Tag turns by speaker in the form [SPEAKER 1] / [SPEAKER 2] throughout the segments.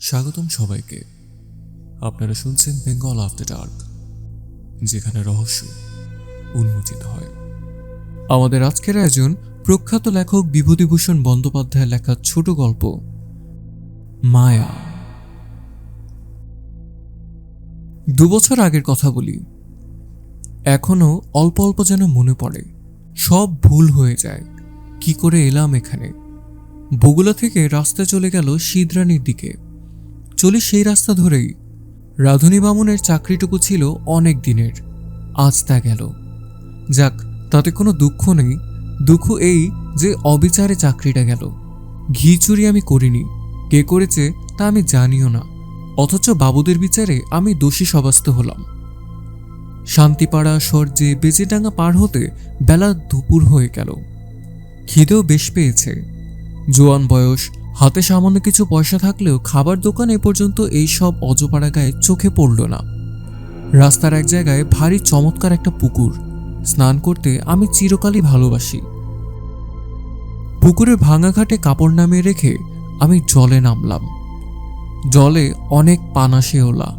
[SPEAKER 1] স্বাগতম সবাইকে। আপনারা শুনছেন বেঙ্গল আফটার ডার্ক, যেখানে রহস্য উন্মোচিত হয়। আমাদের আজকের আয়োজন প্রখ্যাত লেখক বিভূতিভূষণ বন্দ্যোপাধ্যায়ের লেখা ছোট গল্প, মায়া। দুবছর আগের কথা বলি। এখনও অল্প অল্প যেন মনে পড়ে। সব ভুল হয়ে যায়। কি করে এলাম এখানে? বগুলা থেকে রাস্তা চলে গেল সিদ্রানির দিকে। চলি সেই রাস্তা ধরেই। রাধুনী বামুনের চাকরিটুকু ছিল অনেক দিনের। আজ তা গেল। যাক, তাতে কোনো দুঃখ নেই। দুঃখ এই যে অবিচারে চাকরিটা গেল। ঘি চুরি আমি করিনি। কে করেছে তা আমি জানিও না। অথচ বাবুদের বিচারে আমি দোষী সাব্যস্ত হলাম। শান্তিপাড়া সর্যে বেজেডাঙ্গা পার হতে বেলা দুপুর হয়ে গেল। খিদেও বেশ পেয়েছে। জোয়ান বয়স হাতে সামান্য কিছু পয়সা থাকলেও খাবার দোকান এ পর্যন্ত এই সব অজপাড়া গায়ে চোখে পড়ল না। রাস্তার এক জায়গায় ভারী চমৎকার একটা পুকুর। স্নান করতে আমি চিরকালই ভালোবাসি। পুকুরের ভাঙা ঘাটে কাপড় নামিয়ে রেখে আমি জলে নামলাম। জলে অনেক পানা শেওলা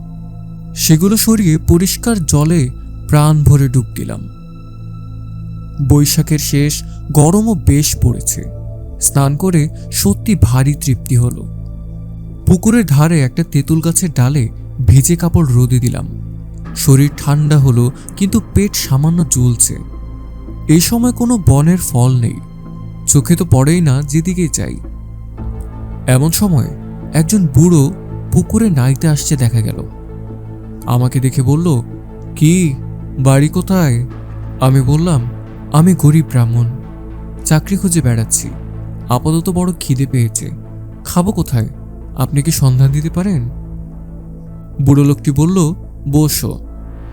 [SPEAKER 1] সেগুলো সরিয়ে পরিষ্কার জলে প্রাণ ভরে ডুব দিলাম। বৈশাখের শেষ গরমও বেশ পড়েছে। স্নান করে সত্যি ভারী তৃপ্তি হলো। পুকুরের ধারে একটা তেঁতুল গাছের ডালে ভিজে কাপড় রোদে দিলাম। শরীর ঠান্ডা হলো, কিন্তু পেট সামান্য জ্বলছে। এই সময় কোনো বনের ফল নেই। চোখে তো পড়েই না যেদিকে চাই এমন সময় একজন বুড়ো পুকুরে নাইতে আসছে দেখা গেল। আমাকে দেখে বলল, কি? বাড়ি কোথায়? আমি বললাম, আমি গরিব ব্রাহ্মণ। চাকরি খুঁজে বেড়াচ্ছি। আপাতত বড় খিদে পেয়েছে। খাব কোথায়? আপনি কি সন্ধান দিতে পারেন? বুড়ো লোকটি বলল, বসো।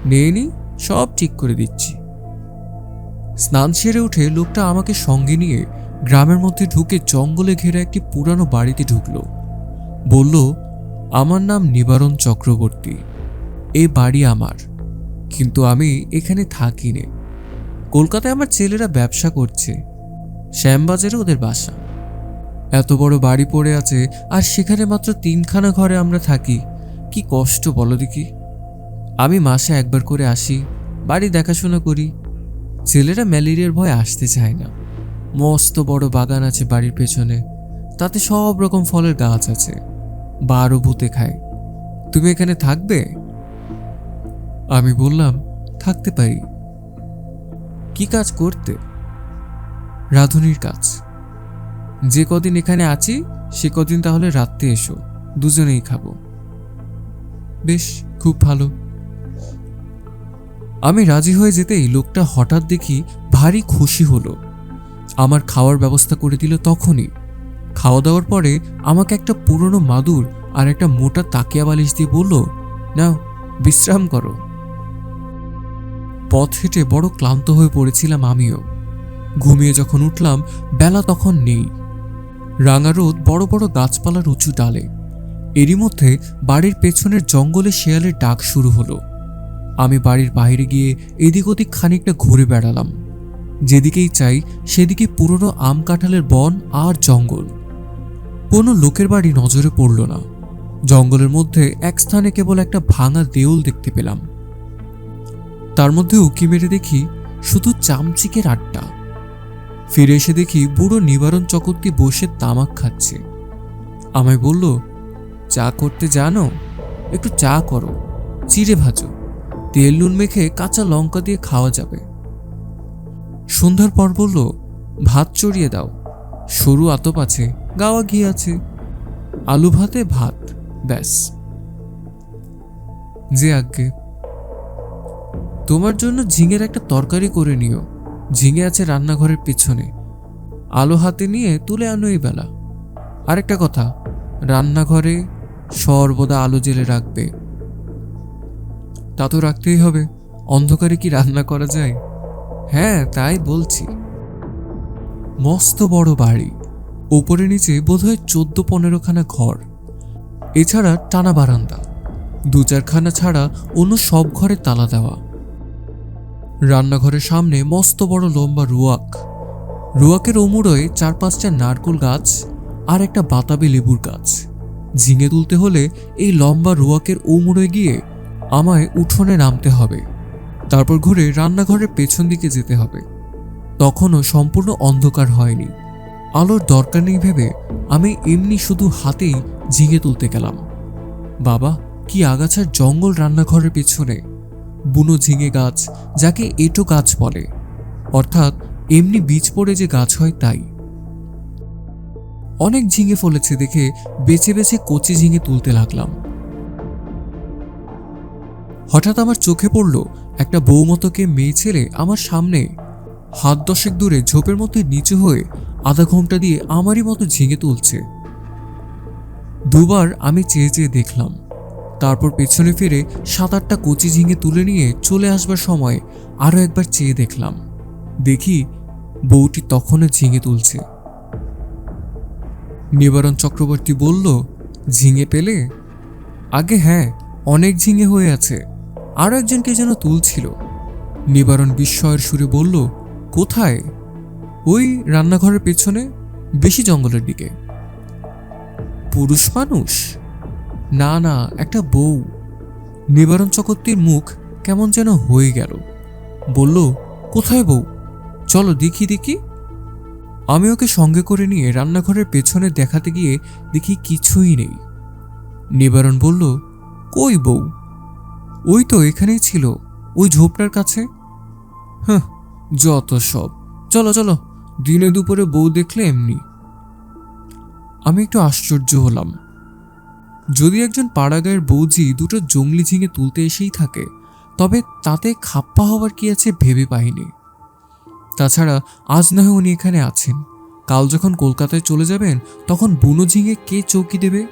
[SPEAKER 1] নিয়ে নি, সব ঠিক করে দিচ্ছি। স্নান সেরে উঠে লোকটা আমাকে সঙ্গে নিয়ে গ্রামের মধ্যে ঢুকে জঙ্গলে ঘেরা একটি পুরানো বাড়িতে ঢুকলো। বলল, আমার নাম নিবারণ চক্রবর্তী। এই বাড়ি আমার। কিন্তু আমি এখানে থাকি নে কলকাতায় আমার ছেলেরা ব্যবসা করছে। শ্যামবাজারে ওদের বাসা। এত বড় বাড়ি পড়ে আছে, আর সেখানে মাত্র তিনখানা ঘরে আমরা থাকি। কি কষ্ট বলো দেখি। আমি মাসে একবার করে আসি, বাড়ি দেখাশোনা করি। ছেলেরা ম্যালেরিয়ার ভয় আসতে চায় না। মস্ত বড় বাগান আছে বাড়ির পেছনে। তাতে সব রকম ফলের গাছ আছে। বারো ভূতে খায়। তুমি এখানে থাকবে? আমি বললাম, থাকতে পারি। কি কাজ করতে? রাধুনির কাজ। যে কদিন এখানে আছি, সে কদিন তাহলে রাত্রে এসো, দুজনেই খাব। বেশ, খুব ভালো। আমি রাজি হয়ে যেতেই লোকটা হঠাৎ দেখি ভারী খুশি হলো। আমার খাওয়ার ব্যবস্থা করে দিল তখনই। খাওয়া দাওয়ার পরে আমাকে একটা পুরনো মাদুর আর একটা মোটা তাকিয়া বালিশ দিয়ে বলল, নাও, বিশ্রাম করো। পথ হেঁটে বড় ক্লান্ত হয়ে পড়েছিলাম আমিও। ঘুমিয়ে যখন উঠলাম, বেলা তখন নেই। রাঙা রোদ বড় বড় গাছপালার উঁচু ডালে। এরই মধ্যে বাড়ির পেছনের জঙ্গলে শেয়ালের ডাক শুরু হলো। আমি বাড়ির বাইরে গিয়ে এদিক ওদিক খানিকটা ঘুরে বেড়ালাম। যেদিকেই চাই সেদিকে পুরনো আম কাঁঠালের বন আর জঙ্গল। কোনো লোকের বাড়ি নজরে পড়ল না। জঙ্গলের মধ্যে এক স্থানে কেবল একটা ভাঙা দেউল দেখতে পেলাম। তার মধ্যে উকি মেরে দেখি শুধু চামচিকের আড্ডা। ফিরে এসে দেখি বুড়ো নিবারণ চকর্তি বসে তামাক খাচ্ছে। আমায় বলল, চা করতে জানো? একটু চা করো। চিড়ে ভাজো। তেল নুন মেখে কাঁচা লঙ্কা দিয়ে খাওয়া যাবে। সন্ধ্যার পর বলল, ভাত চড়িয়ে দাও। সরু আতপ আছে, গাওয়া ঘি আছে। আলু ভাতে ভাত, ব্যাস। যে আজ্ঞে, তোমার জন্য ঝিঙের একটা তরকারি করে নিও। ঝিঙে আছে রান্নাঘরের পিছনে। আলো হাতে নিয়ে তুলে আনো এই বেলা। আরেকটা কথা, রান্নাঘরে সর্বদা আলো জেলে রাখবে। তা তো রাখতেই হবে। অন্ধকারে কি রান্না করা যায়? হ্যাঁ তাই বলছি। মস্ত বড় বাড়ি। ওপরে নিচে বোধহয় চোদ্দ পনেরোখানা ঘর। এছাড়া টানা বারান্দা। দু চারখানা ছাড়া অন্য সব ঘরে তালা দেওয়া। রান্নাঘরের সামনে মস্ত বড় লম্বা রুয়াক। রুয়াকের ওমুড়োয় চার পাঁচটা নারকুল গাছ আর একটা বাতাবি লেবুর গাছ। ঝিঙে তুলতে হলে এই লম্বা রোয়াকের ওমুড়ে গিয়ে আমায় উঠোনে নামতে হবে। তারপর ঘুরে রান্নাঘরের পেছন দিকে যেতে হবে। তখনও সম্পূর্ণ অন্ধকার হয়নি। আলোর দরকার নেই ভেবে আমি এমনি শুধু হাতেই ঝিঙে তুলতে গেলাম। বাবা, কি আগাছার জঙ্গল রান্নাঘরের পেছনে। বুনো ঝিঙে গাছ, যাকে এটো গাছ বলে। অর্থাৎ এমনি বীজ পড়ে যে গাছ হয় তাই। অনেক ঝিঙে ফলেছে দেখে বেছে বেছে কচি ঝিঙে তুলতে লাগলাম। হঠাৎ আমার চোখে পড়ল একটা বৌমতকে মেয়ে ছেলে আমার সামনে। হাত দশেক দূরে ঝোপের মধ্যে নিচু হয়ে আধা ঘণ্টা দিয়ে আমারই মতো ঝিঙে তুলছে। দুবার আমি চেয়ে চেয়ে দেখলাম। তারপর পেছনে ফিরে সাত আটটা কচি ঝিঙে তুলে নিয়ে চলে আসবার সময় আরও একবার চেয়ে দেখলাম। দেখি বউটি তখনও ঝিঙে তুলছে। নিবারণ চক্রবর্তী বলল, ঝিঙে পেলে? আগে হ্যাঁ অনেক ঝিঙে হয়ে আছে। আরও একজনকে যেন তুলছিল। নিবারণ বিস্ময়ের সুরে বলল, কোথায়? ওই রান্নাঘরের পেছনে, বেশি জঙ্গলের দিকে। পুরুষ মানুষ? না না, একটা বউ। নিবারণ চকর্তির মুখ কেমন যেন হয়ে গেল। বলল, কোথায় বউ? চলো দেখি দেখি। আমি ওকে সঙ্গে করে নিয়ে রান্নাঘরের পেছনে দেখাতে গিয়ে দেখি কিছুই নেই। নিবারণ বলল, কই বউ? ওই তো এখানেই ছিল, ওই ঝোপটার কাছে? হ্যাঁ যত সব। চলো চলো, দিনে দুপুরে বউ দেখলে এমনি। আমি একটু আশ্চর্য হলাম। যদি একজন পাড়াগাঁয়ের বৌজি দুটো জঙ্গলি ঝিঙে তুলতে এসেই থাকে, তবে তাতে খাপ্পা হওয়ার কি আছে ভেবে পাইনি। তাছাড়া আজ না হয় উনি এখানে আছেন। কাল যখন কলকাতায় চলে যাবেন, তখন বুনো ঝিঙে কে চৌকি দেবে?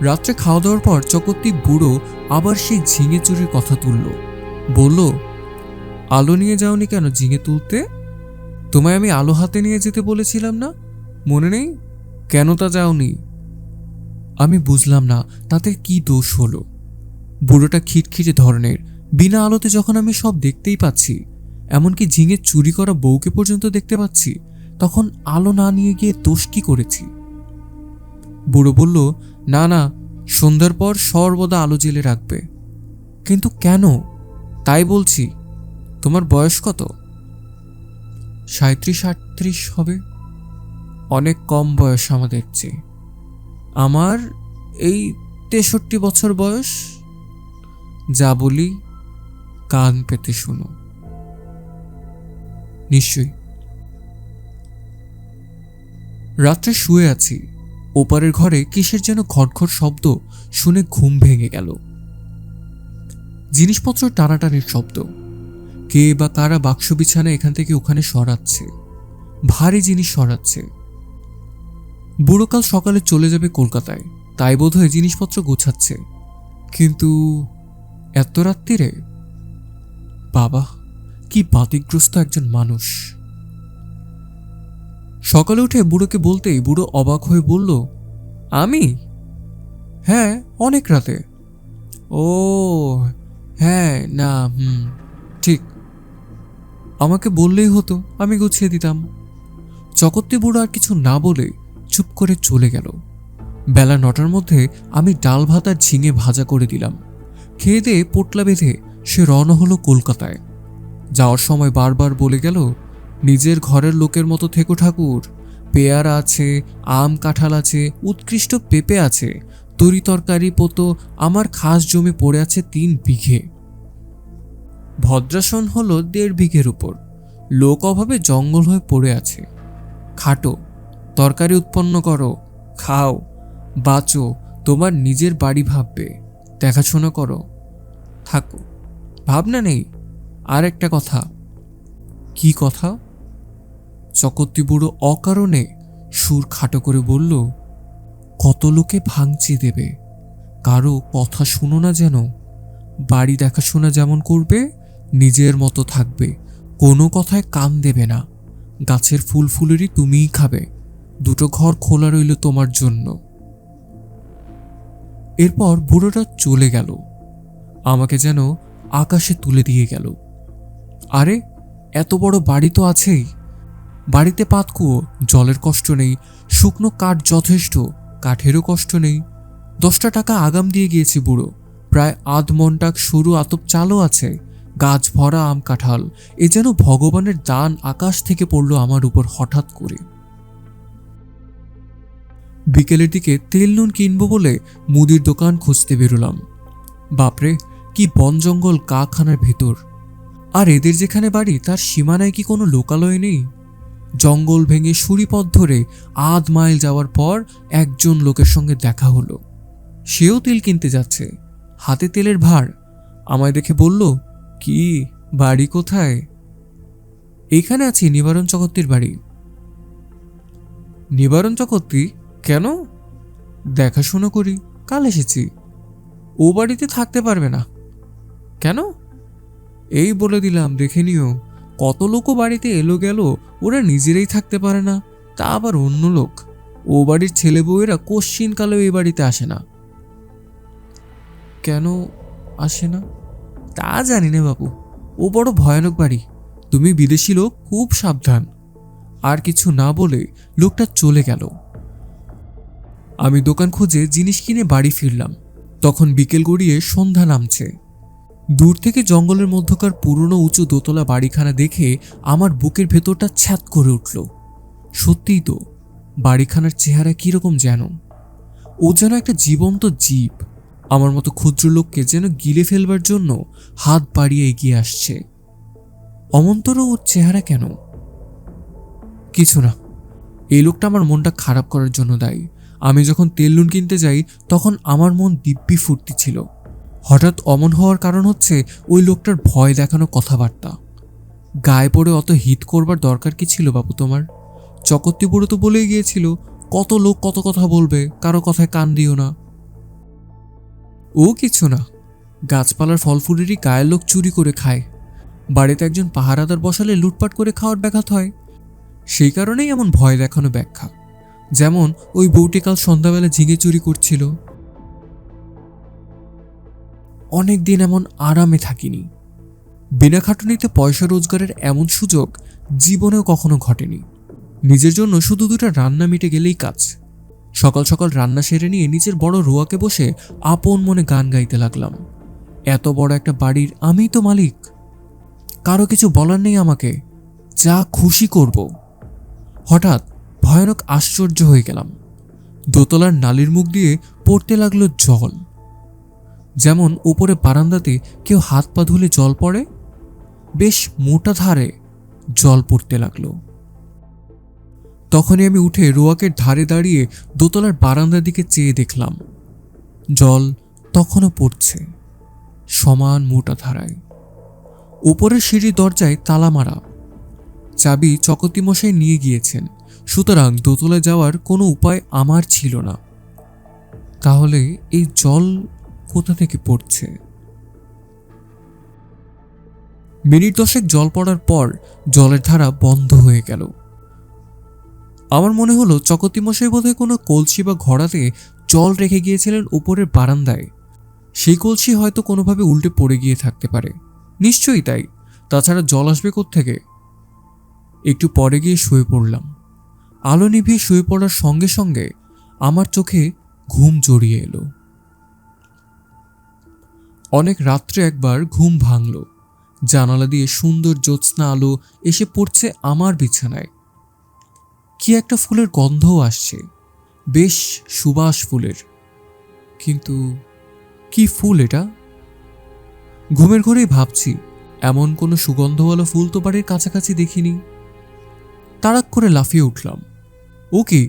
[SPEAKER 1] রাত্রে খাওয়া দাওয়ার পর চকর্তি বুড়ো আবার সেই ঝিঙে চুরির কথা তুলল। বলল, আলো নিয়ে যাওনি কেন ঝিঙে তুলতে? তোমায় আমি আলো হাতে নিয়ে যেতে বলেছিলাম না? মনে নেই? কেন তা যাওনি? আমি বুঝলাম না, তাতে কি দোষ হলো? বুড়োটা খিটখিটে ধরনের, বিনা আলোতে যখন আমি সব দেখতেই পাচ্ছি, এমনকি ঝিঙে চুরি করা বউকে পর্যন্ত দেখতে পাচ্ছি, তখন আলো না নিয়ে গিয়ে দোষ কি করেছি? বুড়ো বলল, না না, সন্ধ্যার পর সর্বদা আলো জেলে রাখবে। কিন্তু কেন? তাই বলছি, তোমার বয়স কত? সাঁত্রিশ আটত্রিশ হবে। অনেক কম বয়স আমাদের চেয়ে আমার এই তেষট্টি বছর বয়স, যা বলি কান পেতে শুনো। নিশ্চয়ই। রাত্রে শুয়ে আছি, ওপারের ঘরে কিসের যেন ঘটঘট শব্দ শুনে ঘুম ভেঙে গেল। জিনিসপত্র টানাটানির শব্দ। কে বা কারা বাক্স বিছানা এখান থেকে ওখানে সরাচ্ছে। ভারী জিনিস সরাচ্ছে। বুড়োকাল সকালে চলে যাবে কলকাতায়। তাই বোধহয় জিনিসপত্র গোছাচ্ছে। কিন্তু এত রাত্রিরে? বাবা, কি বাতিগ্রস্ত একজন মানুষ। সকালে উঠে বুড়োকে বলতেই বুড়ো অবাক হয়ে বলল, আমি? হ্যাঁ অনেক রাতে। ও হ্যাঁ না, হুম, ঠিক। আমাকে বললেই হতো, আমি গুছিয়ে দিতাম। চকত্তি বুড়ো আর কিছু না বলে চুপ করে চলে গেল। বেলা নটার মধ্যে আমি ডাল ভাত আর ঝিঙে ভাজা করে দিলাম। খেয়ে দিয়ে পোটলা বেঁধে সে রওনা হলো কলকাতায়। যাওয়ার সময় বারবার বলে গেল, নিজের ঘরের লোকের মতো থেকো ঠাকুর। পেয়ারা আছে, আম কাঁঠাল আছে, উৎকৃষ্ট পেঁপে আছে। তরি তরকারি পোতো, আমার খাস জমি পড়ে আছে তিন বিঘে। ভদ্রাসন হলো দেড় বিঘের উপর। লোক অভাবে জঙ্গল হয়ে পড়ে আছে। খাটো তরকারি উৎপন্ন করো, খাও, বাঁচো, তোমার নিজের বাড়ি ভাববে, দেখাশোনা করো। থাকো। ভাবনা নেই। আর একটা কথা। কি কথা? চকত্তি বুড়ো অকারণে সুর খাটো করে বলল, কত লোকে ভাঙচি দেবে? কারও কথা শুনো না যেন। বাড়ি দেখাশোনা যেমন করবে, নিজের মতো থাকবে। কোনো কথায় কান দেবে না। গাছের ফুল ফুলেরই তুমিই খাবে। দুটো ঘর খোলা রইল তোমার জন্য। এরপর বুড়োটা চলে গেল। আমাকে যেন আকাশে তুলে দিয়ে গেল। আরে, এত বড় বাড়ি তো আছেই। বাড়িতে পাতকুয়ো জলের কষ্ট নেই, শুকনো কাঠ যথেষ্ট, কাঠেরও কষ্ট নেই। দশটা টাকা আগাম দিয়ে গিয়েছি বুড়ো। প্রায় আধ মনটাক সরু আতপ চালও আছে, গাছ ভরা আম কাঁঠাল, এ যেন ভগবানের দান আকাশ থেকে পড়ল আমার উপর হঠাৎ করে। বিকেলের দিকে তেল নুন কিনবো বলে মুদির দোকান খুঁজতে বেরোলাম। বাপরে, কি বন জঙ্গল কাখানার ভেতর। আর এদের যেখানে বাড়ি, তার সীমানায় কি কোনো লোকালয় নেই? জঙ্গল ভেঙে সুরিপথ ধরে আধ মাইল যাওয়ার পর একজন লোকের সঙ্গে দেখা হলো। সেও তেল কিনতে যাচ্ছে। হাতে তেলের ভার। আমায় দেখে বলল, কি, বাড়ি কোথায়? এখানে আছি, নিবারণ চকর্তির বাড়ি। নিবারণ চকর্তি কেন? দেখাশোনা করি, কাল এসেছি। ও বাড়িতে থাকতে পারবে না। কেন? এই বলে দিলাম, দেখে নিও, কত লোকও বাড়িতে এলো গেল, ওরা নিজেরাই থাকতে পারে না, তা আবার অন্য লোক। ও বাড়ির ছেলে বউয়েরা কোশ্চিন কালেও এই বাড়িতে আসে না। কেন আসে না? তা জানি না বাবু। ও বড় ভয়ানক বাড়ি। তুমি বিদেশি লোক, খুব সাবধান। আর কিছু না বলে লোকটা চলে গেল। আমি দোকান খুঁজে জিনিস কিনে বাড়ি ফিরলাম। তখন বিকেল গড়িয়ে সন্ধ্যা নামছে। দূর থেকে জঙ্গলের মধ্যকার পুরনো উঁচু দোতলা বাড়িখানা দেখে আমার বুকের ভেতরটা ছ্যাত করে উঠল। সত্যিই তো, বাড়িখানার চেহারা কীরকম যেন। ও যেন একটা জীবন্ত জীব। আমার মতো ক্ষুদ্র লোককে যেন গিলে ফেলবার জন্য হাত বাড়িয়ে এগিয়ে আসছে। অমন্তরও ওর চেহারা কেন? কিছু না, এই লোকটা আমার মনটা খারাপ করার জন্য দায়ী। আমি যখন তেল নুন কিনতে যাই, তখন আমার মন দিব্যি ফুর্তি ছিল। হঠাৎ অমন হওয়ার কারণ হচ্ছে, ওই লোকটার ভয় দেখানো কথাবার্তা। গায়ে পড়ে অত হিট করবার দরকার কি ছিল বাবু তোমার? চকত্তি বুড়ো তো বলেই গিয়েছিল, কত লোক কত কথা বলবে, কারও কথায় কান দিও না। ও কিছু না। গাছপালার ফল ফুলেরই গায়ের লোক চুরি করে খায়। বাড়িতে একজন পাহারাদার বসালে লুটপাট করে খাওয়ার ব্যাঘাত হয়। সেই কারণেই এমন ভয় দেখানো ব্যাখ্যা। যেমন ওই বউটি কাল সন্ধ্যাবেলা ঝিঙে চুরি করছিল। অনেক দিন এমন আরামে থাকিনি। বিনা খাটুনিতে পয়সা রোজগারের এমন সুযোগ জীবনেও কখনো ঘটেনি। নিজের জন্য শুধু দুটো রান্না মিটে গেলেই কাজ। সকাল সকাল রান্না সেরে নিয়ে নিজের বড় রোয়াকে বসে আপন মনে গান গাইতে লাগলাম। এত বড় একটা বাড়ির আমিই তো মালিক। কারও কিছু বলার নেই আমাকে। যা খুশি করব। হঠাৎ ভয়ানক আশ্চর্য হয়ে গেলাম। দোতলার নালির মুখ দিয়ে পড়তে লাগল জল। যেমন উপরে বারান্দাতে কেউ হাত পা ধুলে জল পড়ে, বেশ মোটা ধারে জল পড়তে লাগল। তখনই আমি উঠে রোয়াকের ধারে দাঁড়িয়ে দোতলার বারান্দার দিকে চেয়ে দেখলাম, জল তখনও পড়ছে, সমান মোটা ধারায়। উপরের সিঁড়ির দরজায় তালা মারা, চাবি চকতি মশাই নিয়ে গিয়েছেন। সুতরাং দোতলায় যাওয়ার কোনো উপায় আমার ছিল না। তাহলে এই জল কোথা থেকে পড়ছে? মিনিট দশেক জল পড়ার পর জলের ধারা বন্ধ হয়ে গেল। আমার মনে হলো চকতি মশাই বোধহয় কোনো কলসি বা ঘড়াতে জল রেখে গিয়েছিলেন উপরের বারান্দায়। সেই কলসি হয়তো কোনোভাবে উল্টে পড়ে গিয়ে থাকতে পারে। নিশ্চয়ই তাই। তাছাড়া জল আসবে থেকে একটু পরে গিয়ে শুয়ে পড়লাম। আলো নিভিয়ে শুয়ে পড়ার সঙ্গে সঙ্গে আমার চোখে ঘুম জড়িয়ে এলো। অনেক রাত্রে একবার ঘুম ভাঙল। জানালা দিয়ে সুন্দর জ্যোৎস্না আলো এসে পড়ছে আমার বিছানায়। কি একটা ফুলের গন্ধও আসছে। বেশ সুবাস ফুলের। কিন্তু কি ফুল এটা? ঘুমের ঘরেই ভাবছি, এমন কোনো সুগন্ধওয়ালা ফুল তো বাড়ির কাছাকাছি দেখিনি। তাড়াক করে লাফিয়ে উঠলাম। ও কি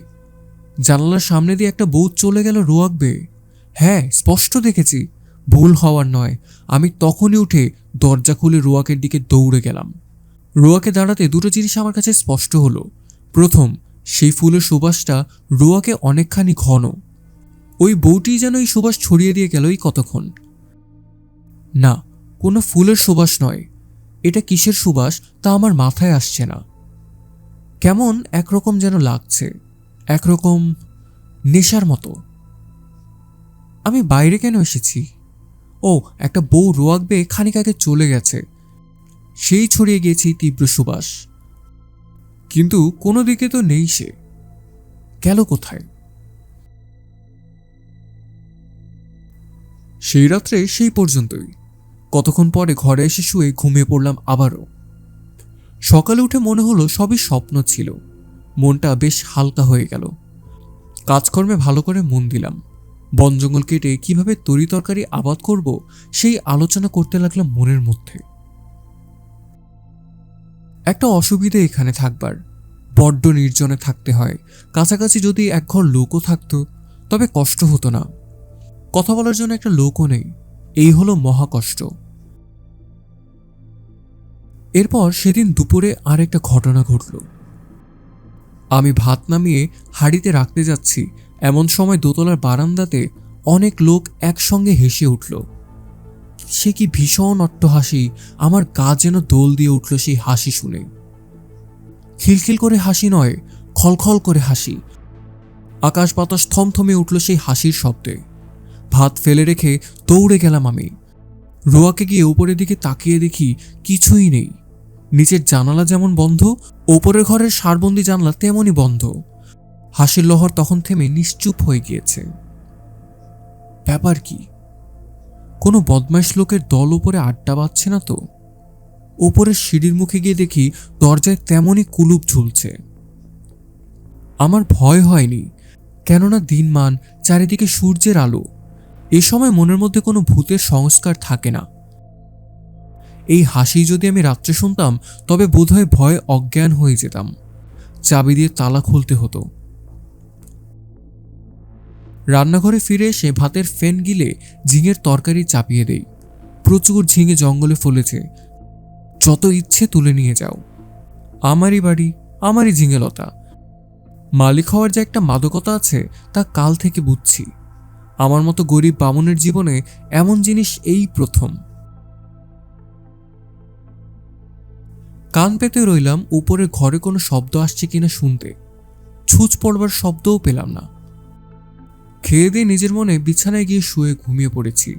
[SPEAKER 1] জানালার সামনে দিয়ে একটা বউ চলে গেল রোয়াক হ্যাঁ স্পষ্ট দেখেছি। ভুল হওয়ার নয়। আমি তখনই উঠে দরজা খুলে রোয়াকের দিকে দৌড়ে গেলাম। রোয়াকে দাঁড়াতে দুটো জিনিস আমার কাছে স্পষ্ট হলো। প্রথম, সেই ফুলের সুবাসটা রোয়াকে অনেকখানি ঘন। ওই বউটি যেন এই সুবাস ছড়িয়ে দিয়ে গেল এই কতক্ষণ। না, কোনো ফুলের সুবাস নয়। এটা কিসের সুবাস তা আমার মাথায় আসছে না। কেমন একরকম যেন লাগছে, একরকম নেশার মতো। আমি বাইরে কেন এসেছি? ও, একটা বউ রোয়াক খানিক আগে চলে গেছে। সেই ছড়িয়ে গিয়েছে তীব্র সুবাস। কিন্তু কোনো দিকে তো নেই সে। গেল কোথায়? সেই রাত্রে সেই পর্যন্তই। কতক্ষণ পরে ঘরে এসে শুয়ে ঘুমিয়ে পড়লাম আবারও। সকালে উঠে মনে হলো সবই স্বপ্ন ছিল। মনটা বেশ হালকা হয়ে গেল। কাজকর্মে ভালো করে মন দিলাম। বন জঙ্গল কেটে কীভাবে তরি তরকারি আবাদ করব সেই আলোচনা করতে লাগলাম মনের মধ্যে। একটা অসুবিধে এখানে থাকবার। বড্ড নির্জনে থাকতে হয়। কাছাকাছি যদি এক ঘর লোকও থাকতো, তবে কষ্ট হতো না। কথা বলার জন্য একটা লোকও নেই। এই হলো মহাকষ্ট। এরপর সেদিন দুপুরে আর একটা ঘটনা ঘটল। আমি ভাত নামিয়ে হাড়িতে রাখতে যাচ্ছি, এমন সময় দোতলার বারান্দাতে অনেক লোক একসঙ্গে হেসে উঠল। সে কি ভীষণ অট্টহাসি, আমার গা যেন দোল দিয়ে উঠল সেই হাসি শুনে। খিলখিল করে হাসি নয়, খলখল করে হাসি। আকাশ বাতাস থমথমে উঠল সেই হাসির শব্দে। ভাত ফেলে রেখে দৌড়ে গেলাম আমি। রোয়াকে গিয়ে উপরের দিকে তাকিয়ে দেখি কিছুই নেই। নিচের জানালা যেমন বন্ধ, ওপরের ঘরের সারবন্দি জানলা তেমনই বন্ধ। হাসির লহর তখন থেমে নিশ্চুপ হয়ে গিয়েছে। ব্যাপার কি? কোনো বদমাইশ লোকের দল উপরে আড্ডা বাজছে না তো? ওপরের সিঁড়ির মুখে গিয়ে দেখি দরজায় তেমনই কুলুপ ঝুলছে। আমার ভয় হয়নি, কেননা দিনমান চারিদিকে সূর্যের আলো। এ সময় মনের মধ্যে কোনো ভূতের সংস্কার থাকে না। এই হাসি যদি আমি রাত্রে শুনতাম, তবে বোধহয় ভয়ে অজ্ঞান হয়ে যেতাম। চাবি দিয়ে তালা খুলতে হতো। রান্নাঘরে ফিরে এসে ভাতের ফেন গিলে ঝিঙের তরকারি চাপিয়ে দেই। প্রচুর ঝিঙে জঙ্গলে ফলেছে। যত ইচ্ছে তুলে নিয়ে যাও। আমারই বাড়ি, আমারই ঝিঙে লতা মালিক হওয়ার যে একটা মাদকতা আছে, তা কাল থেকে বুঝছি। আমার মতো গরিব বামুনের জীবনে এমন জিনিস এই প্রথম। কান পেতে রইলাম উপরের ঘরে কোনো শব্দ আসছে কিনা শুনতে। ছুঁচ পড়বার শব্দও পেলাম না। খেয়ে দিয়ে নিজের মনে বিছানায় গিয়ে শুয়ে ঘুমিয়ে পড়েছি।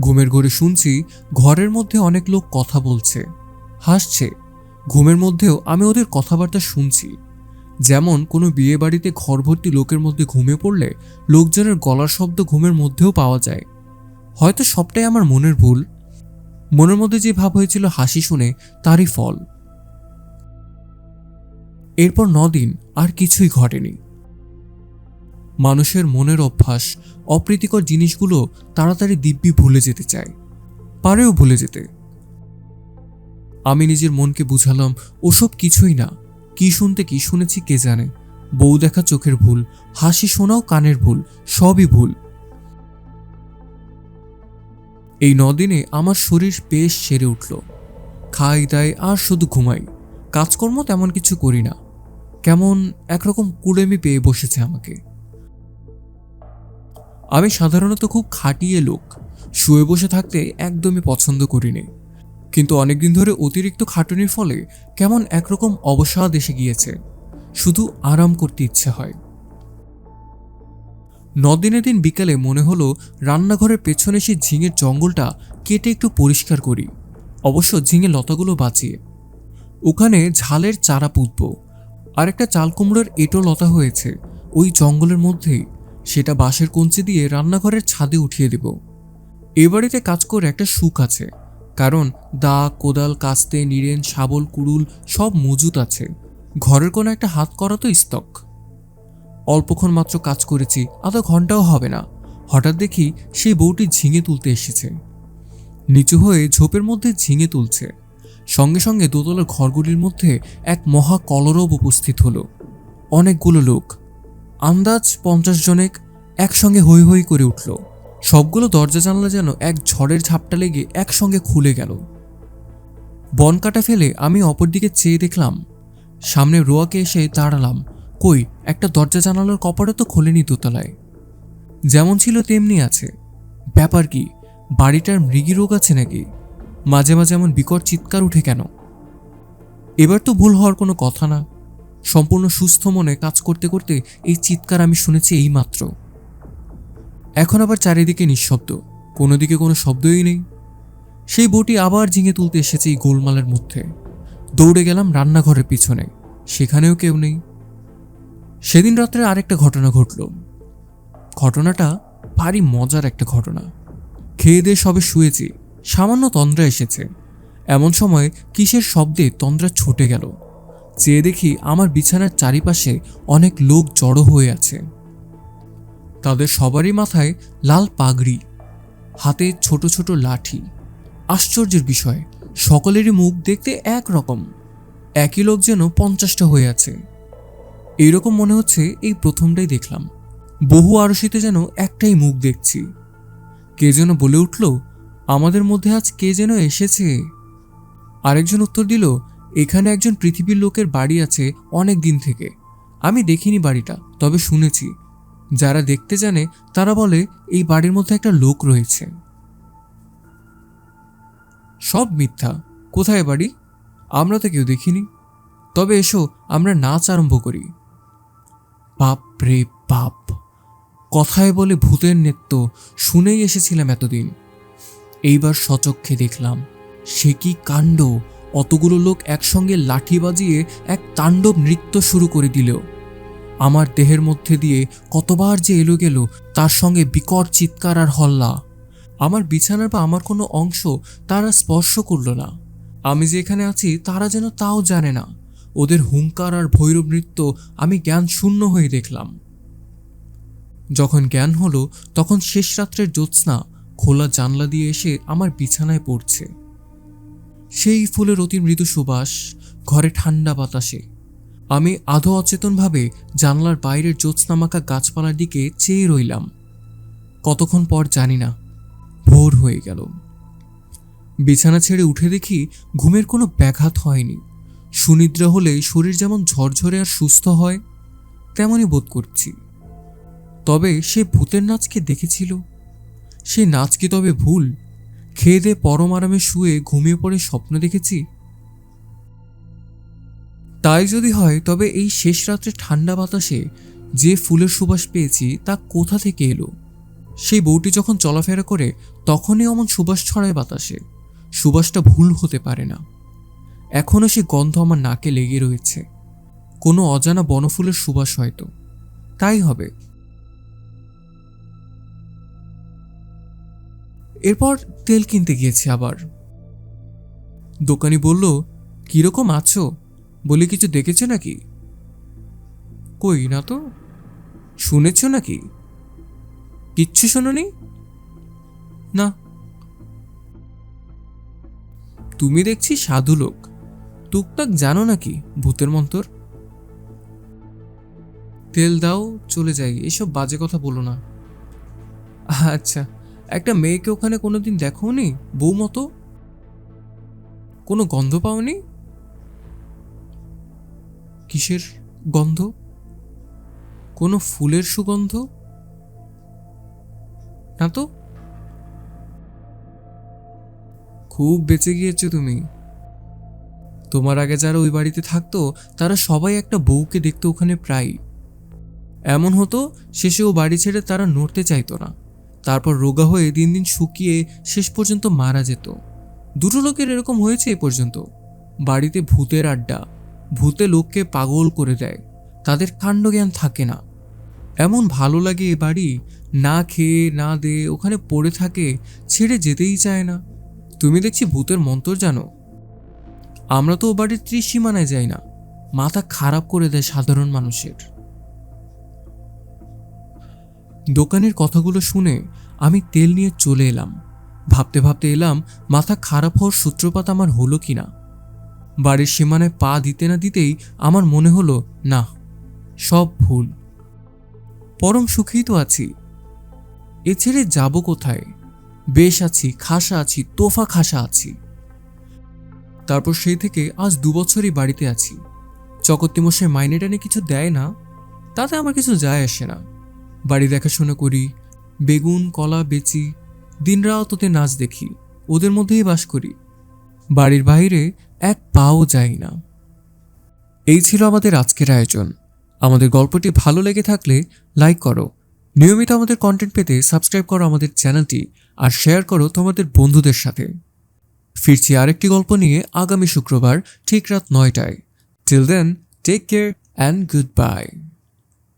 [SPEAKER 1] ঘুমের ঘরে শুনছি ঘরের মধ্যে অনেক লোক কথা বলছে। হাসছে। ঘুমের মধ্যেও আমি ওদের কথাবার্তা শুনছি। যেমন কোনো বিয়ে বাড়িতে ঘর ভর্তি লোকের মধ্যে ঘুমিয়ে পড়লে লোকজনের গলার শব্দ ঘুমের মধ্যেও পাওয়া যায়। হয়তো সবটাই আমার মনের ভুল। মনের মধ্যে যে ভাব হয়েছিল হাসি শুনে তারই ফল। এরপর নদিন আর কিছুই ঘটেনি। মানুষের মনের অভ্যাস, অপ্রীতিকর জিনিসগুলো তাড়াতাড়ি দিব্যি ভুলে যেতে চায়, পারেও ভুলে যেতে। আমি নিজের মনকে বুঝালাম, ওসব কিছুই না, কি শুনতে কি শুনেছি কে জানে? বউ দেখা চোখের ভুল, হাসি শোনাও কানের ভুল, সবই ভুল। এই নদিনে আমার শরীর বেশ সেরে উঠল। খাই দাই আর শুধু ঘুমাই। কাজকর্ম তেমন কিছু করি না। কেমন একরকম কুড়েমি পেয়ে বসেছে আমাকে। আমি সাধারণত খুব খাটিয়ে লোক। শুয়ে বসে থাকতে একদমই পছন্দ করিনি। কিন্তু অনেকদিন ধরে অতিরিক্ত খাটুনির ফলে কেমন একরকম অবসাদ এসে গিয়েছে। শুধু আরাম করতে ইচ্ছে হয়। নদিনের দিন বিকালে মনে হলো রান্নাঘরের পেছনে সেই ঝিঙের জঙ্গলটা কেটে একটু পরিষ্কার করি। অবশ্য ঝিঙে লতাগুলো বাঁচিয়ে। ওখানে ঝালের চারা পুঁতব। আর একটা চাল কুমড়োর এঁটো লতা হয়েছে। ওই জঙ্গলের মধ্যেই। সেটা বাঁশের কঞ্চি দিয়ে রান্নাঘরের ছাদে উঠিয়ে দেব। এ বাড়িতে কাজ করে একটা সুখ আছে। কারণ দা কোদাল, কাস্তে, নিরেন, শাবল, কুড়ুল সব মজুত আছে। ঘরের কোনো একটা হাত করা তো স্তক অল্পক্ষণ মাত্র কাজ করেছি, আধা ঘন্টাও হবে না। হঠাৎ দেখি সেই বউটি ঝিঙে তুলতে এসেছে। নিচু হয়ে ঝোপের মধ্যে ঝিঙে তুলছে। সঙ্গে সঙ্গে দোতলার ঘরগুলির মধ্যে এক মহা কলরব উপস্থিত হলো। অনেকগুলো লোক। আন্দাজ পঞ্চাশ জনেক একসঙ্গে হৈ হৈ করে উঠল। সবগুলো দরজা জানলা যেন এক ঝড়ের ঝাপটা লেগে একসঙ্গে খুলে গেল। বন কাটা ফেলে আমি অপরদিকে চেয়ে দেখলাম, সামনে রোয়াকে এসে দাঁড়ালাম। কই, একটা দরজা জানালার কপারে তো খোলেনি দোতলায়। যেমন ছিল তেমনি আছে। ব্যাপার কি, বাড়িটার মৃগী রোগ আছে নাকি? মাঝে মাঝে এমন বিকট চিৎকার উঠে কেন? এবার তো ভুল হওয়ার কোনো কথা না। সম্পূর্ণ সুস্থ মনে কাজ করতে করতে এই চিৎকার আমি শুনেছি এইমাত্র। এখন আবার চারিদিকে নিঃশব্দ। কোনো দিকে কোনো শব্দই নেই। সেই বটি আবার ঝিঙে তুলতে এসেছে এই গোলমালের মধ্যে। দৌড়ে গেলাম রান্নাঘরের পিছনে। সেখানেও কেউ নেই। সেদিন রাত্রে আরেকটা ঘটনা ঘটল। ঘটনাটা ভারী মজার একটা ঘটনা। খেয়ে দিয়ে সবে শুয়েছি, সামান্য তন্দ্রা এসেছে। এমন সময় কিসের শব্দে তন্দ্রা ছুটে গেল। চেয়ে দেখি আমার বিছানার চারিপাশে অনেক লোক জড়ো হয়ে আছে। তাদের সবারই মাথায় লাল পাগড়ি, হাতে ছোট ছোট লাঠি। আশ্চর্যের বিষয়, সকলেরই মুখ দেখতে এক রকম একই লোক যেন পঞ্চাশটা হয়ে আছে। এইরকম মনে হচ্ছে এই প্রথমটাই দেখলাম। বহু আরশিতে যেন একটাই মুখ দেখছি। কে যেন বলে উঠল, আমাদের মধ্যে আজ কে যেন এসেছে? আরেকজন উত্তর দিল, এখানে একজন পৃথিবীর লোকের বাড়ি আছে অনেক দিন থেকে। আমি দেখিনি বাড়িটা, তবে শুনেছি। যারা দেখতে জানে, তারা বলে এই বাড়ির মধ্যে একটা লোক রয়েছে। সব মিথ্যা। কোথায় বাড়ি? আমরা তো কেউ দেখিনি। তবে এসো, আমরা নাচ আরম্ভ করি। বাপ রে বাপ। কথায় বলে ভূতের নৃত্য শুনেই এসেছিলাম এতদিন। এইবার সচক্ষে দেখলাম, সে কি কাণ্ড? অতগুলো লোক একসঙ্গে লাঠি বাজিয়ে এক তাণ্ডব নৃত্য শুরু করে দিল। আমার দেহের মধ্যে দিয়ে কতবার যে এলো গেল, তার সঙ্গে বিকট চিৎকার আর হল্লা। আমার বিছানার বা আমার কোনো অংশ তারা স্পর্শ করল না। আমি যে এখানে আছি, তারা যেন তাও জানে না। ওদের হুঙ্কার আর ভৈরব নৃত্য আমি জ্ঞান শূন্য হয়ে দেখলাম। যখন জ্ঞান হলো, তখন শেষ রাত্রের জ্যোৎস্না খোলা জানলা দিয়ে এসে আমার বিছানায় পড়ছে। সেই ফুলের অতি মৃদু সুবাস, ঘরে ঠান্ডা বাতাসে। আমি আধো অচেতনভাবে জানলার বাইরের জ্যোৎস্নামাখা গাছপালার দিকে চেয়ে রইলাম। কতক্ষণ পর জানি না, ভোর হয়ে গেল। বিছানা ছেড়ে উঠে দেখি ঘুমের কোনো ব্যাঘাত হয়নি। সুনিদ্রা হলে শরীর যেমন ঝরঝরে আর সুস্থ হয়, তেমনই বোধ করছি। তবে সে ভূতের নাচকে দেখেছিল? সে নাচ কি তবে ভুল? খেয়ে দিয়ে পরম আরামে শুয়ে ঘুমিয়ে পড়ে স্বপ্ন দেখেছি? তাই যদি হয়, তবে এই শেষ রাত্রে ঠান্ডা বাতাসে যে ফুলের সুবাস পেয়েছি, তা কোথা থেকে এলো? সেই বউটি যখন চলাফেরা করে, তখনই অমন সুবাস ছড়ায় বাতাসে। সুবাসটা ভুল হতে পারে না। এখনও সে গন্ধ আমার নাকে লেগে রয়েছে। কোনো অজানা বনফুলের সুবাস হয়তো। তাই হবে। এরপর তেল কিনতে গিয়েছি আবার। দোকানি বলল, কীরকম আছো? বলে কিছু দেখেছ নাকি? কই না তো। শুনেছ নাকি? কিচ্ছু শোনোনি? না। তুমি দেখছি সাধু লোক। টুকটাক জানো নাকি ভূতের মন্তর? তেল দাও, চলে যাই। এসব বাজে কথা বলো না। আচ্ছা একটা মেয়েকে ওখানে কোনোদিন দেখোনি? বউ মতো কোনো গন্ধ পাওনি? কিসের গন্ধ? কোনো ফুলের সুগন্ধ? না তো? খুব বেঁচে গিয়েছো তুমি। তোমার আগে যারা ওই বাড়িতে থাকতো, তারা সবাই একটা বউকে দেখতো ওখানে প্রায় এমন হতো, শেষে ও বাড়ি ছেড়ে তারা নড়তে চাইতো না। তারপর রোগা হয়ে দিন দিন শুকিয়ে শেষ পর্যন্ত মারা যেত। দুটো লোকের এরকম হয়েছে এ পর্যন্ত। বাড়িতে ভূতের আড্ডা। ভূতে লোককে পাগল করে দেয়। তাদের কাণ্ডজ্ঞান থাকে না। এমন ভালো লাগে এ বাড়ি, না খেয়ে, না দে ওখানে পড়ে থাকে, ছেড়ে যেতেই চায় না। তুমি দেখছি ভূতের মন্তর জানো। আমরা তো ও বাড়ির ত্রিসীমানায় যাই না। মাথা খারাপ করে দেয় সাধারণ মানুষের। দোকানের কথাগুলো শুনে আমি তেল নিয়ে চলে এলাম। ভাবতে ভাবতে এলাম, মাথা খারাপ হওয়ার সূত্রপাত আমার হলো কি না? বাড়ির সীমানায় পা দিতে না দিতেই আমার মনে হলো, না, সব ভুল। পরম সুখেই তো আছি। এ ছেড়ে যাব কোথায়? বেশ আছি, খাসা আছি, তোফা খাসা আছি। তারপর সেই থেকে আজ দু বছরই বাড়িতে আছি। চকত্তিমশাই মাইনে টানে কিছু দেয় না, তাতে আমার কিছু যায় আসে না। বাড়ি দেখাশোনা করি, বেগুন, কলা বেচি, দিনরাত ওদের নাচ দেখি, ওদের মধ্যেই বাস করি। বাড়ির বাইরে এক পাও যাই না। এই ছিল আমাদের আজকের আয়োজন। আমাদের গল্পটি ভালো লেগে থাকলে লাইক করো। নিয়মিত আমাদের কন্টেন্ট পেতে সাবস্ক্রাইব করো আমাদের চ্যানেলটি আর শেয়ার করো তোমাদের বন্ধুদের সাথে। ফিরছি আরেকটি গল্প নিয়ে আগামী শুক্রবার ঠিক রাত নয়টায়। Till then take care and goodbye